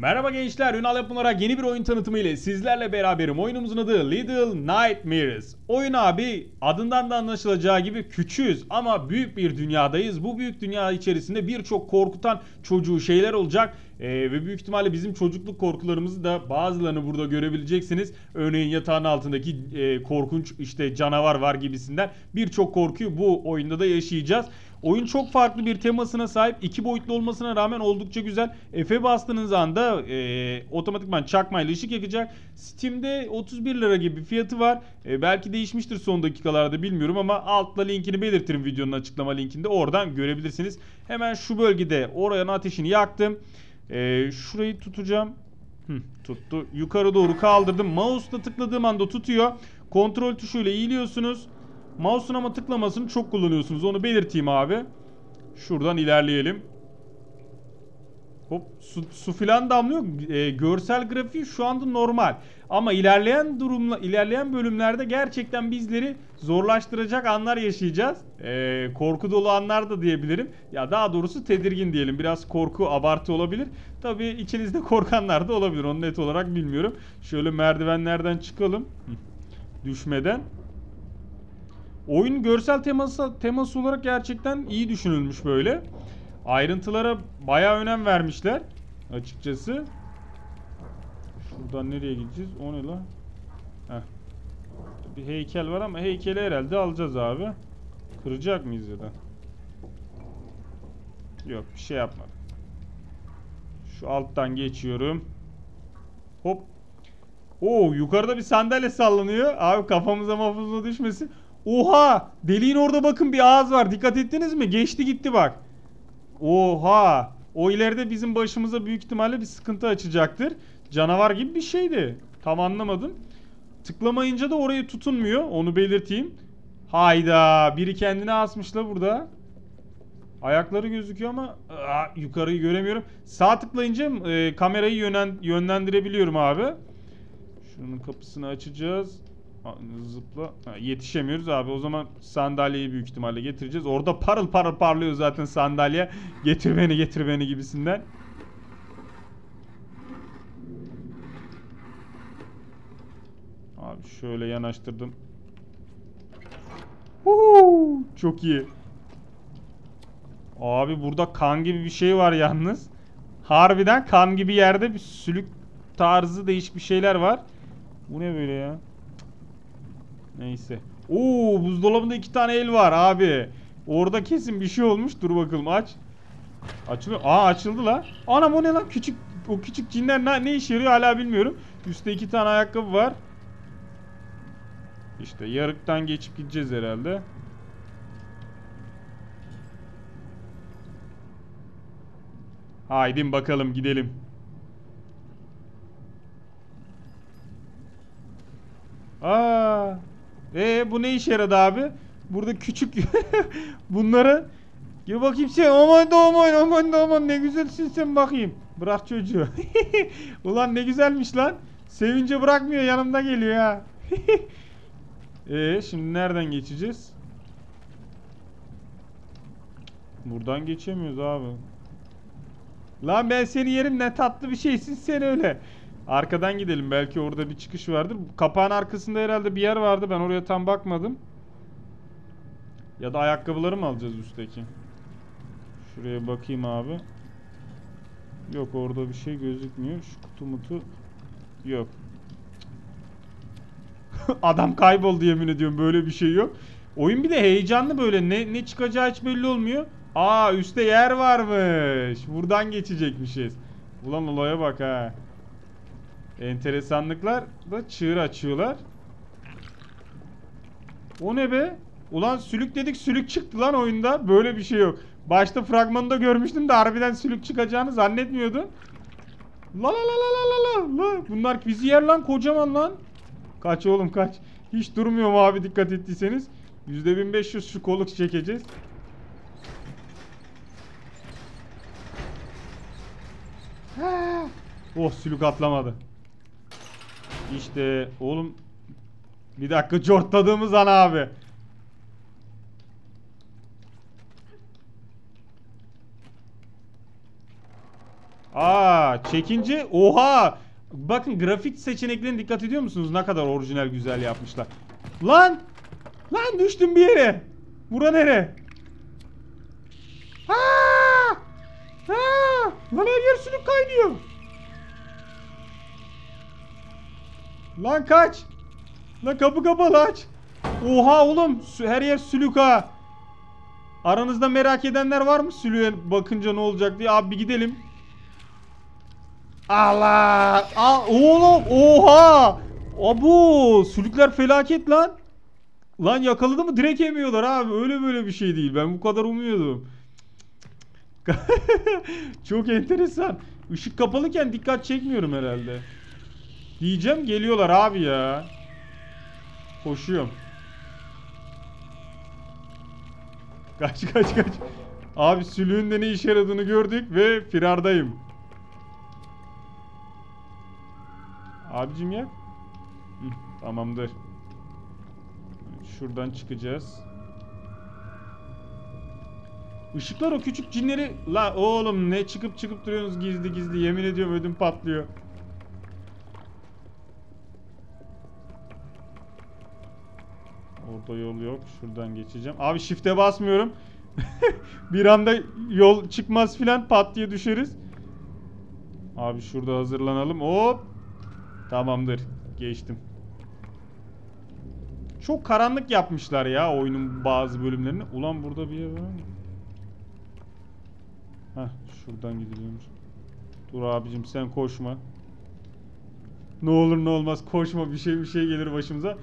Merhaba gençler, Ünal Yapınarak yeni bir oyun tanıtımı ile sizlerle beraberim. Oyunumuzun adı Little Nightmares. Oyun abi adından da anlaşılacağı gibi küçüğüz ama büyük bir dünyadayız. Bu büyük dünya içerisinde birçok korkutan çocuğu şeyler olacak. Ee, ve büyük ihtimalle bizim çocukluk korkularımızı da bazılarını burada görebileceksiniz. Örneğin yatağın altındaki e, korkunç işte canavar var gibisinden birçok korkuyu bu oyunda da yaşayacağız. Oyun çok farklı bir temasına sahip. iki boyutlu olmasına rağmen oldukça güzel. F'e bastığınız anda e, otomatikman çakmayla ışık yakacak. Steam'de 31 lira gibi fiyatı var. E, belki değişmiştir son dakikalarda bilmiyorum ama altta linkini belirtirim videonun açıklama linkinde. Oradan görebilirsiniz. Hemen şu bölgede oranın ateşini yaktım. E, şurayı tutacağım. Hı, tuttu. Yukarı doğru kaldırdım. Mouse'la tıkladığım anda tutuyor. Kontrol tuşuyla iyiliyorsunuz. Mouse'un ama tıklamasını çok kullanıyorsunuz. Onu belirteyim abi. Şuradan ilerleyelim. Hop su, su filan damlıyor. E, görsel grafiği şu anda normal. Ama ilerleyen durumla ilerleyen bölümlerde gerçekten bizleri zorlaştıracak anlar yaşayacağız. E, korku dolu anlar da diyebilirim. Ya daha doğrusu tedirgin diyelim. Biraz korku abartı olabilir. Tabii içinizde korkanlar da olabilir. Onu net olarak bilmiyorum. Şöyle merdivenlerden çıkalım. Düşmeden. Oyun görsel teması teması olarak gerçekten iyi düşünülmüş böyle. Ayrıntılara bayağı önem vermişler açıkçası. Şuradan nereye gideceğiz? O ne lan? Heh. Bir heykel var ama heykeli herhalde alacağız abi. Kıracak mıyız ya da? Yok bir şey yapmadım. Şu alttan geçiyorum. Hop. Oo yukarıda bir sandalye sallanıyor. Abi kafamıza mafumuza düşmesin. Oha! Deliğin orada bakın bir ağız var. Dikkat ettiniz mi? Geçti gitti bak. Oha! O ileride bizim başımıza büyük ihtimalle bir sıkıntı açacaktır. Canavar gibi bir şeydi. Tam anlamadım. Tıklamayınca da orayı tutunmuyor. Onu belirteyim. Hayda! Biri kendini asmış la burada. Ayakları gözüküyor ama aa, yukarıyı göremiyorum. Sağ tıklayınca e, kamerayı yönlen, yönlendirebiliyorum abi. Şunun kapısını açacağız. Zıpla. Ha, yetişemiyoruz abi. O zaman sandalyeyi büyük ihtimalle getireceğiz. Orada parıl parıl parlıyor zaten sandalye. Getir beni getir beni gibisinden. Abi şöyle yanaştırdım. Huu, çok iyi. Abi burada kan gibi bir şey var yalnız. Harbiden kan gibi yerde bir sülük tarzı değişik bir şeyler var. Bu ne böyle ya? Neyse. Oo buzdolabında iki tane el var abi. Orada kesin bir şey olmuş. Dur bakalım aç. Açılıyor. Aa açıldı la. Anam o ne lan? Küçük o küçük cinler ne, ne işe yarıyor hala bilmiyorum. Üstte iki tane ayakkabı var. İşte yarıktan geçip gideceğiz herhalde. Haydi bakalım gidelim. Aa, ee bu ne işe yaradı abi? Burada küçük bunları Gel bakayım sen aman da aman aman da aman ne güzelsin sen bakayım. Bırak çocuğu. Ulan ne güzelmiş lan. Sevince bırakmıyor yanımda geliyor ha. Ee şimdi nereden geçeceğiz? Buradan geçemiyoruz abi. Lan ben seni yerim ne tatlı bir şeysin sen öyle. Arkadan gidelim belki orada bir çıkış vardır. Kapağın arkasında herhalde bir yer vardı ben oraya tam bakmadım. Ya da ayakkabıları mı alacağız üstteki? Şuraya bakayım abi. Yok orada bir şey gözükmüyor. Şu kutu mutu yok. Adam kayboldu yemin ediyorum böyle bir şey yok. Oyun bir de heyecanlı böyle ne ne çıkacağı hiç belli olmuyor. Aa üstte yer varmış. Buradan geçecekmişiz. Ulan olaya bak ha. Enteresanlıklar da çığır açıyorlar. O ne be? Ulan sülük dedik sülük çıktı lan oyunda. Böyle bir şey yok. Başta fragmanında görmüştüm de harbiden sülük çıkacağını zannetmiyordum. La la la la la la la. Bunlar bizi yer lan kocaman lan. Kaç oğlum kaç. Hiç durmuyor mu abi dikkat ettiyseniz. %1500 şu koluk çekeceğiz. Oh sülük atlamadı. İşte oğlum bir dakika cortladığımız an abi. Aa çekince oha. Bakın grafik seçeneklerine dikkat ediyor musunuz? Ne kadar orijinal güzel yapmışlar. Lan! Lan düştüm bir yere. Bura nere? Aa! Aa! Lan her yer sülük kaynıyor. Lan kaç. Lan kapı kapalı aç. Oha oğlum her yer sülük. Aranızda merak edenler var mı sülüğe bakınca ne olacak diye abi gidelim. Allah! Aa, oğlum oha! Abu sülükler felaket lan. Lan yakaladı mı direkt yemiyorlar abi. Öyle böyle bir şey değil. Ben bu kadar umuyordum. Çok enteresan. Işık kapalıken dikkat çekmiyorum herhalde. Diyeceğim geliyorlar abi ya. Koşuyorum. Kaç kaç kaç. Abi sülüğün de ne işe yaradığını gördük ve firardayım. Abicim ya. Hı, tamamdır. Şuradan çıkacağız. Işıklar o küçük cinleri... La oğlum ne çıkıp çıkıp duruyorsunuz gizli gizli. Yemin ediyorum ödüm patlıyor. Orada yol yok. Şuradan geçeceğim. Abi shift'e basmıyorum. bir anda yol çıkmaz filan pat diye düşeriz. Abi şurada hazırlanalım. Hop. Tamamdır. Geçtim. Çok karanlık yapmışlar ya oyunun bazı bölümlerini. Ulan burada bir yer var mı? Heh şuradan gidiliyormuş. Dur abicim sen koşma. Ne olur ne olmaz koşma bir şey bir şey gelir başımıza.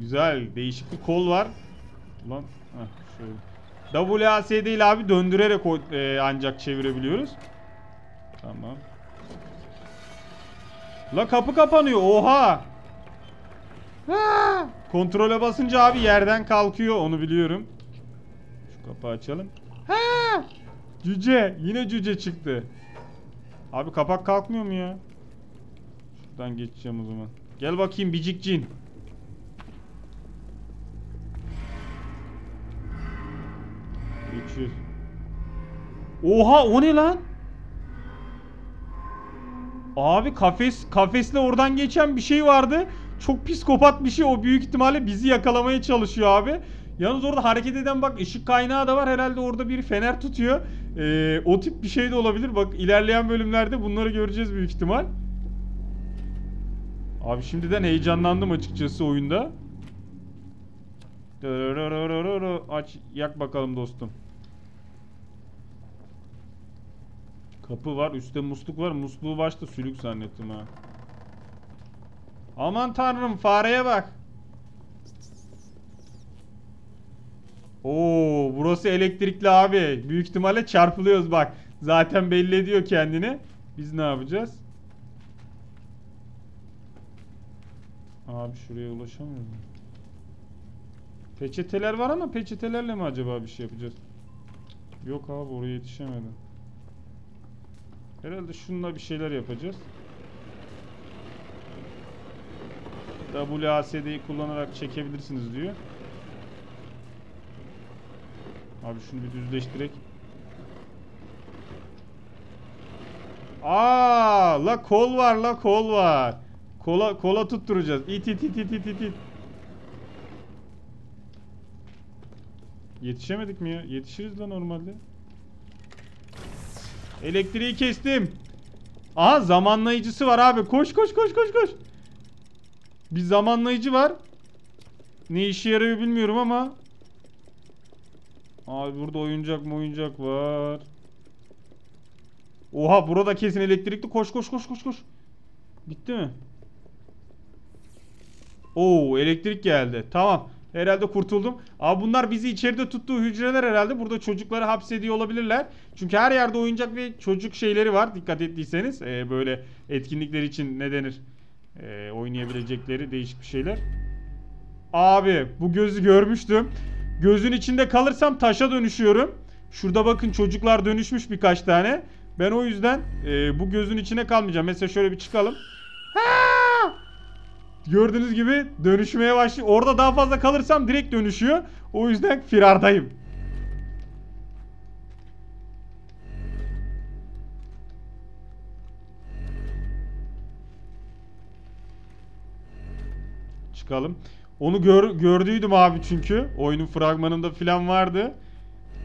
Güzel değişik bir kol var. Ulan heh, şöyle. WAS değil abi döndürerek e, ancak çevirebiliyoruz. Tamam. La kapı kapanıyor oha. Ha! Kontrole basınca abi yerden kalkıyor onu biliyorum. Şu kapağı açalım. Ha! Cüce yine cüce çıktı. Abi kapak kalkmıyor mu ya? Şuradan geçeceğim o zaman. Gel bakayım bicik cin. Geçiyoruz. Oha o ne lan? Abi kafes kafesle oradan geçen bir şey vardı. Çok psikopat bir şey. O büyük ihtimalle bizi yakalamaya çalışıyor abi. Yalnız orada hareket eden bak ışık kaynağı da var. Herhalde orada bir fener tutuyor. Ee, o tip bir şey de olabilir. Bak ilerleyen bölümlerde bunları göreceğiz büyük ihtimal. Abi şimdiden heyecanlandım açıkçası oyunda. Aç yak bakalım dostum. Kapı var, üstte musluk var. Musluğu başta sülük zannettim ha. Aman tanrım fareye bak. Oo, burası elektrikli abi. Büyük ihtimalle çarpılıyoruz bak. Zaten belli ediyor kendini. Biz ne yapacağız? Abi şuraya ulaşamıyorum. Peçeteler var ama peçetelerle mi acaba bir şey yapacağız? Yok abi oraya yetişemedim. Herhalde şununla bir şeyler yapacağız. WASD'yi kullanarak çekebilirsiniz diyor. Abi şunu bir düzleştirek. Aa, la kol var la kol var. Kola kola tutturacağız. İt it it it it it. it. Yetişemedik mi ya? Yetişiriz lan normalde. Elektriği kestim. Aha zamanlayıcısı var abi. Koş koş koş koş koş. Bir zamanlayıcı var. Ne işe yarıyor bilmiyorum ama. Abi burada oyuncak mı oyuncak var. Oha burada kesin elektrikli. Koş koş koş koş koş. Bitti mi? Oo elektrik geldi. Tamam. Herhalde kurtuldum. Abi bunlar bizi içeride tuttuğu hücreler herhalde. Burada çocukları hapsediyor olabilirler. Çünkü her yerde oyuncak ve çocuk şeyleri var. Dikkat ettiyseniz. Ee, böyle etkinlikler için ne denir? Ee, oynayabilecekleri değişik bir şeyler. Abi bu gözü görmüştüm. Gözün içinde kalırsam taşa dönüşüyorum. Şurada bakın çocuklar dönüşmüş birkaç tane. Ben o yüzden e, bu gözün içine kalmayacağım. Mesela şöyle bir çıkalım. Ha! gördüğünüz gibi dönüşmeye başlıyor. Orada daha fazla kalırsam direkt dönüşüyor. O yüzden firardayım. Çıkalım. Onu gör, gördüydüm abi çünkü. Oyunun fragmanında filan vardı.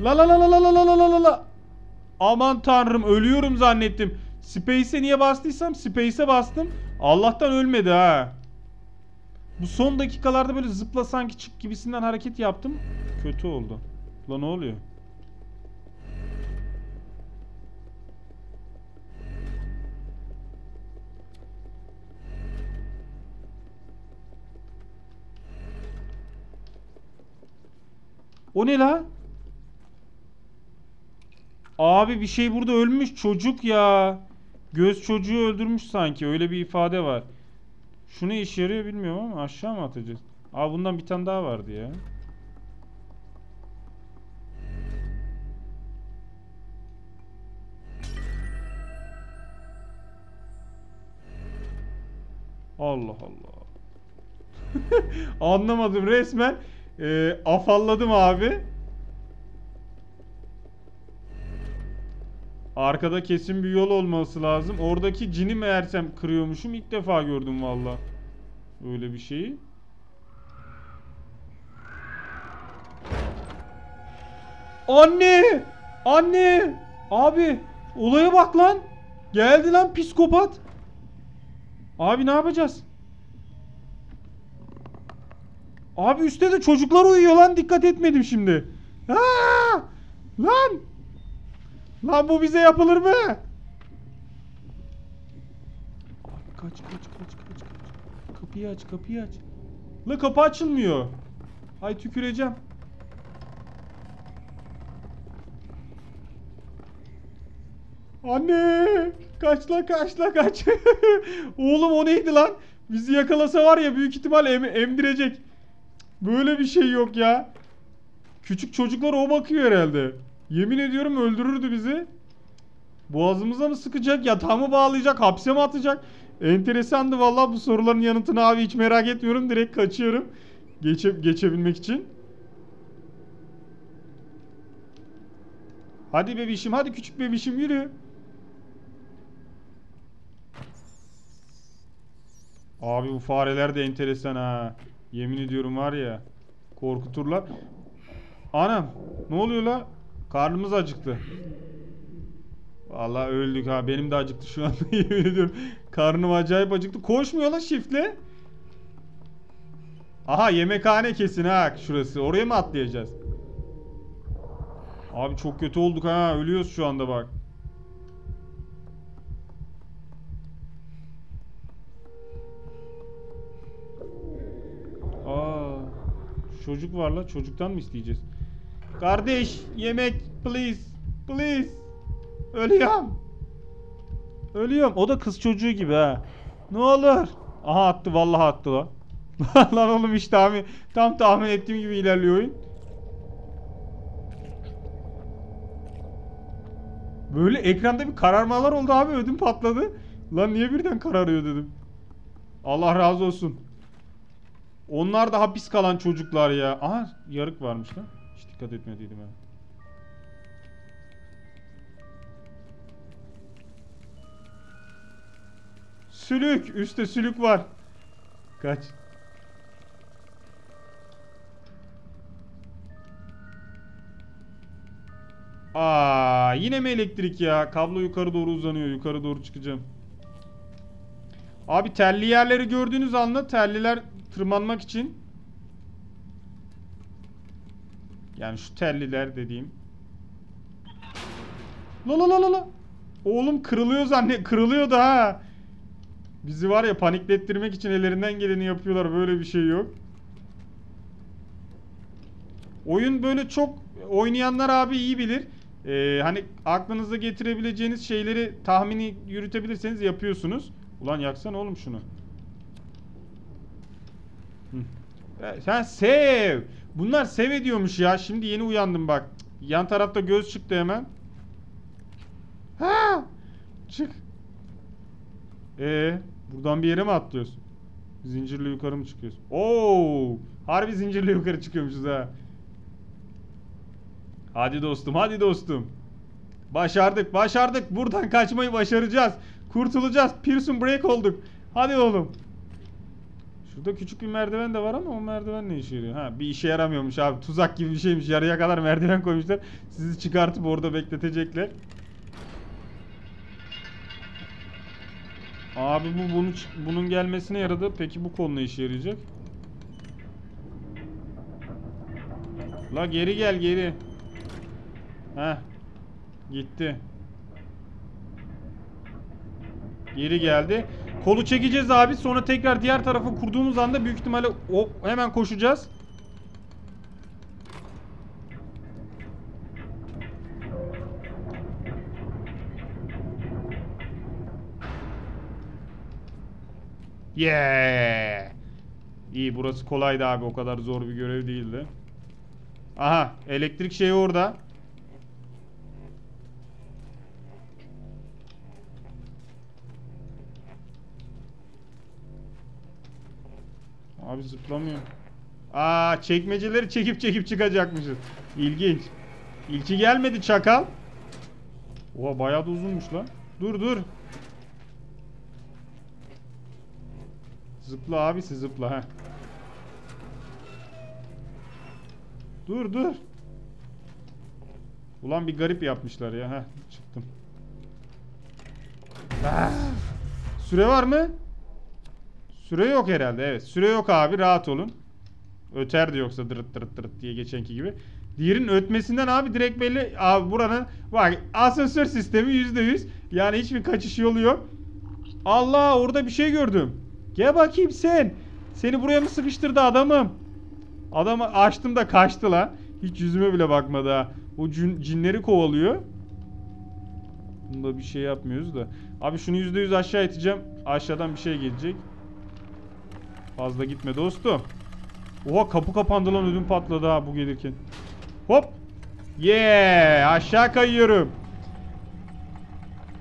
La la la la la la la la la la. Aman tanrım ölüyorum zannettim. Space'e niye bastıysam Space'e bastım. Allah'tan ölmedi ha. Bu son dakikalarda böyle zıpla sanki çık gibisinden hareket yaptım. Kötü oldu. Lan ne oluyor? O ne la? Abi bir şey burada ölmüş çocuk ya. Göz çocuğu öldürmüş sanki öyle bir ifade var. Şu ne işe yarıyor bilmiyorum ama aşağı mı atacağız? Aa bundan bir tane daha vardı ya. Allah Allah. Anlamadım resmen. E, afalladım abi. Arkada kesin bir yol olması lazım. Oradaki cini meğersem kırıyormuşum. İlk defa gördüm valla. Öyle bir şeyi. Anne! Anne! Abi! Olaya bak lan! Geldi lan psikopat! Abi ne yapacağız? Abi üstte de çocuklar uyuyor lan dikkat etmedim şimdi. Aa! Lan! Lan bu bize yapılır mı? Abi kaç kaç kaç kaç kaç. Kapıyı aç kapıyı aç. La kapı açılmıyor. Hay tüküreceğim. Anne! Kaç la kaç la kaç. Oğlum o neydi lan? Bizi yakalasa var ya büyük ihtimal em emdirecek. Böyle bir şey yok ya. Küçük çocuklar o bakıyor herhalde. Yemin ediyorum öldürürdü bizi. Boğazımıza mı sıkacak, yatağa mı bağlayacak, hapse mi atacak? Enteresandı vallahi bu soruların yanıtını abi hiç merak etmiyorum. Direkt kaçıyorum. Geçe geçebilmek için. Hadi bebişim, hadi küçük bebişim yürü. Abi bu fareler de enteresan ha. Yemin ediyorum var ya. Korkuturlar. Anam ne oluyor la? Karnımız acıktı. Vallahi öldük ha. Benim de acıktı şu anda yemin. Karnım acayip acıktı. Koşmuyor la şifle. Aha yemekhane kesin ha şurası. Oraya mı atlayacağız? Abi çok kötü olduk ha. Ölüyoruz şu anda bak. Aa, çocuk var la. Çocuktan mı isteyeceğiz? Kardeş yemek please. Please. Ölüyorum. Ölüyorum. O da kız çocuğu gibi ha. Ne olur. Aha attı vallahi attı lan. lan oğlum işte tahmin, tam tahmin ettiğim gibi ilerliyor oyun. Böyle ekranda bir kararmalar oldu abi ödüm patladı. Lan niye birden kararıyor dedim. Allah razı olsun. Onlar da hapis kalan çocuklar ya. Aha yarık varmış lan. Hiç dikkat etmediydim ben. Sülük. Üstte sülük var. Kaç. Aa, yine mi elektrik ya? Kablo yukarı doğru uzanıyor. Yukarı doğru çıkacağım. Abi telli yerleri gördüğünüz anda telliler tırmanmak için yani şu telliler dediğim. La la la la la Oğlum kırılıyor zannet kırılıyor da ha. Bizi var ya paniklettirmek için ellerinden geleni yapıyorlar böyle bir şey yok. Oyun böyle çok oynayanlar abi iyi bilir. Ee, Hani aklınıza getirebileceğiniz şeyleri tahmini yürütebilirseniz yapıyorsunuz. Ulan yaksana oğlum şunu. Hı. Sen sev. Bunlar sev ediyormuş ya. Şimdi yeni uyandım bak. Yan tarafta göz çıktı hemen. Ha! Çık. Ee, buradan bir yere mi atlıyorsun? Zincirle yukarı mı çıkıyorsun? Oo! Harbi zincirle yukarı çıkıyormuşuz ha. Hadi dostum, hadi dostum. Başardık, başardık. Buradan kaçmayı başaracağız. Kurtulacağız. Pearson break olduk. Hadi oğlum. Şurada küçük bir merdiven de var ama o merdiven ne işe yarıyor? Ha bir işe yaramıyormuş abi. Tuzak gibi bir şeymiş. Yarıya kadar merdiven koymuşlar. Sizi çıkartıp orada bekletecekler. Abi bu bunu bunun gelmesine yaradı. Peki bu konu ne işe yarayacak? La geri gel geri. Heh. Gitti. Geri geldi. Kolu çekeceğiz abi. Sonra tekrar diğer tarafa kurduğumuz anda büyük ihtimalle o hemen koşacağız. Yeah. İyi burası kolaydı abi. O kadar zor bir görev değildi. Aha elektrik şeyi orada. Abi zıplamıyor. Aa çekmeceleri çekip çekip çıkacakmışız. İlginç. İlki gelmedi çakal. Oha bayağı da uzunmuş lan. Dur dur. Zıpla abisi zıpla ha. Dur dur. Ulan bir garip yapmışlar ya. Heh çıktım. Ah! Süre var mı? Süre yok herhalde evet. Süre yok abi rahat olun. Öter de yoksa dırıt dırıt dırıt diye geçenki gibi. Diğerinin ötmesinden abi direkt belli. Abi buranın bak asansör sistemi %100. Yani hiçbir kaçış yolu yok. Allah orada bir şey gördüm. Gel bakayım sen. Seni buraya mı sıkıştırdı adamım? Adamı açtım da kaçtı lan. Hiç yüzüme bile bakmadı ha. O cin- cinleri kovalıyor. Bunda bir şey yapmıyoruz da. Abi şunu %100 aşağı iteceğim. Aşağıdan bir şey gelecek. Fazla gitme dostum. Oha kapı kapandı lan ödüm patladı ha bu gelirken. Hop. Yeah aşağı kayıyorum.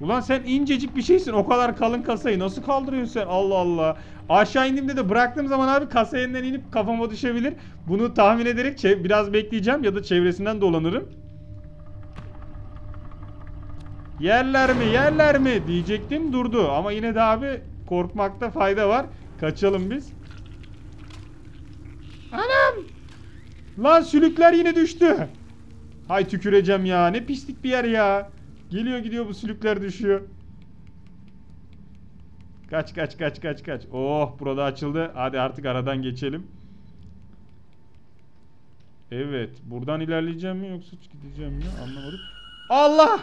Ulan sen incecik bir şeysin. O kadar kalın kasayı nasıl kaldırıyorsun sen? Allah Allah. Aşağı indiğimde de bıraktığım zaman abi kasa elinden inip kafama düşebilir. Bunu tahmin ederek biraz bekleyeceğim ya da çevresinden dolanırım. Yerler mi yerler mi diyecektim durdu. Ama yine de abi korkmakta fayda var. Kaçalım biz. Anam! Lan sülükler yine düştü. Hay tüküreceğim ya. Ne pislik bir yer ya. Geliyor gidiyor bu sülükler düşüyor. Kaç kaç kaç kaç kaç. Oh burada açıldı. Hadi artık aradan geçelim. Evet. Buradan ilerleyeceğim mi yoksa gideceğim mi? Anlamadım. Allah!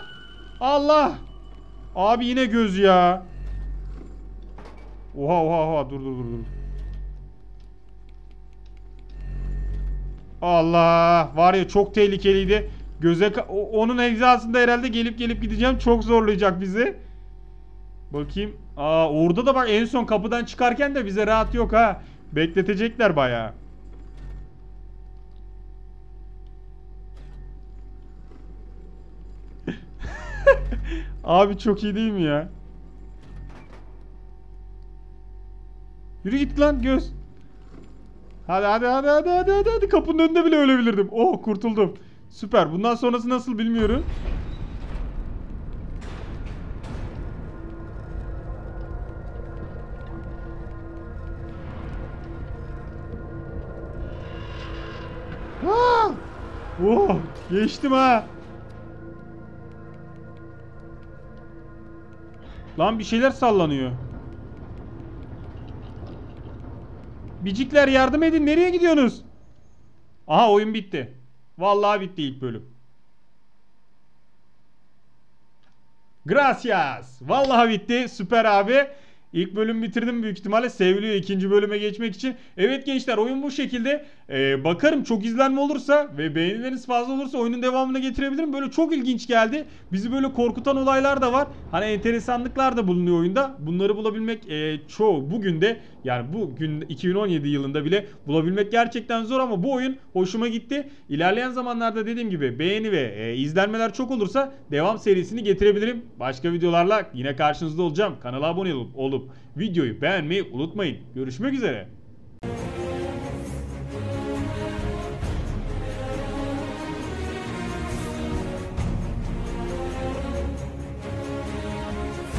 Allah! Abi yine göz ya. Oha oha oha dur dur dur dur. Allah! Var ya çok tehlikeliydi. Göze onun egzasında herhalde gelip gelip gideceğim. Çok zorlayacak bizi. Bakayım. Aa orada da bak en son kapıdan çıkarken de bize rahat yok ha. Bekletecekler bayağı. Abi çok iyi değil mi ya? Yürü git lan göz. Hadi hadi hadi hadi hadi hadi hadi kapının önünde bile ölebilirdim. Oh kurtuldum. Süper. Bundan sonrası nasıl bilmiyorum. Ah! Oh, geçtim ha. Lan bir şeyler sallanıyor. Bicikler yardım edin. Nereye gidiyorsunuz? Aha oyun bitti. Vallahi bitti ilk bölüm. Gracias. Vallahi bitti. Süper abi. İlk bölüm bitirdim büyük ihtimalle. Seviliyor ikinci bölüme geçmek için. Evet gençler oyun bu şekilde. Ee, bakarım çok izlenme olursa ve beğenileriniz fazla olursa oyunun devamını getirebilirim. Böyle çok ilginç geldi. Bizi böyle korkutan olaylar da var. Hani enteresanlıklar da bulunuyor oyunda. Bunları bulabilmek e, çoğu bugün de yani bugün 2017 yılında bile bulabilmek gerçekten zor ama bu oyun hoşuma gitti. İlerleyen zamanlarda dediğim gibi beğeni ve e, izlenmeler çok olursa devam serisini getirebilirim. Başka videolarla yine karşınızda olacağım. Kanala abone olup, olup videoyu beğenmeyi unutmayın. Görüşmek üzere.